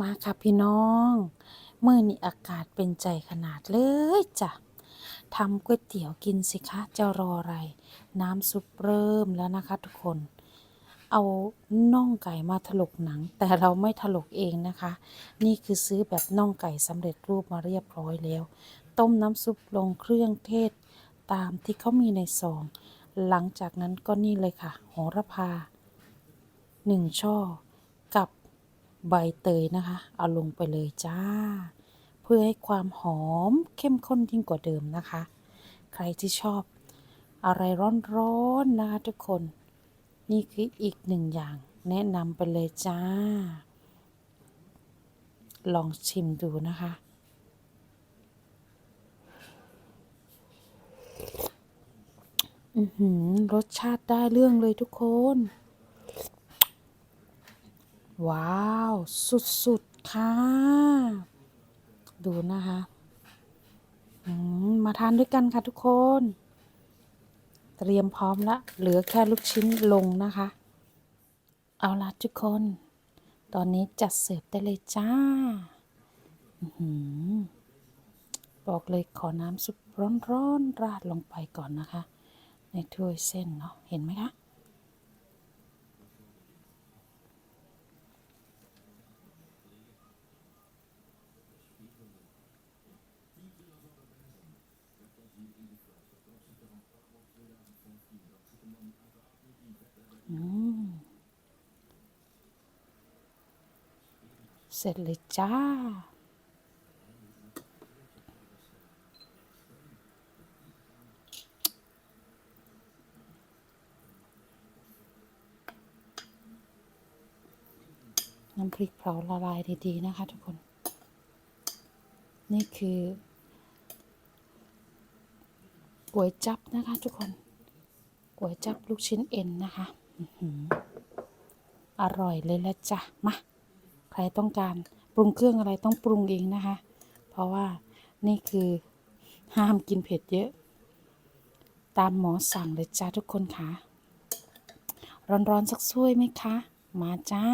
มาค่ะพี่น้องมื้อนี้อากาศเป็นใจขนาดเลยจ้ะทำก๋วยเตี๋ยวกินสิคะจะรออะไร น้ำซุปเริ่มแล้วนะคะทุกคน เอาน่องไก่มาถลกหนัง แต่เราไม่ถลกเองนะคะ นี่คือซื้อแบบน่องไก่สำเร็จรูปมาเรียบร้อยแล้ว ต้มน้ำซุปลงเครื่องเทศตามที่เขามีในซอง หลังจากนั้นก็นี่เลยค่ะโหระพาหนึ่งช่อ ใบเตยนะคะ เอาลงไปเลยจ้า เพื่อให้ความหอมเข้มข้นยิ่งกว่าเดิมนะคะ ใครที่ชอบอะไรร้อนๆนะคะทุกคน นี่คืออีกหนึ่งอย่างแนะนำไปเลยจ้า ลองชิมดูนะคะอือหือรสชาติได้เรื่องเลยทุกคน ว้าว สุด ๆ ค่ะ ดูนะคะมาทานด้วยกันค่ะทุกคน เตรียมพร้อมละ เหลือแค่ลูกชิ้นลงนะคะ เอาละทุกคน ตอนนี้จัดเสิร์ฟได้เลยจ้าอบอกเลยขอน้ำซุปร้อนๆราดลงไปก่อนนะคะ ในถ้วยเส้นเนาะเห็นไหมคะ อืม เสร็จเลยจ้า น้ำพริกเผาละลายดีๆนะคะทุกคน นี่คือก๋วยจับนะคะทุกคนก๋วยจับลูกชิ้นเอ็นนะคะออร่อยเลยละจ้ะ มา รต้องการปรุงเครื่องอะไรต้องปรุงเองนะคะ เพราะว่านี่คือห้ามกินเผ็ดเยอะ ตามหมอสั่งเลยจ้าทุกคนค่ะ ร้อนๆสักถ้วยไหมคะ มาจ้า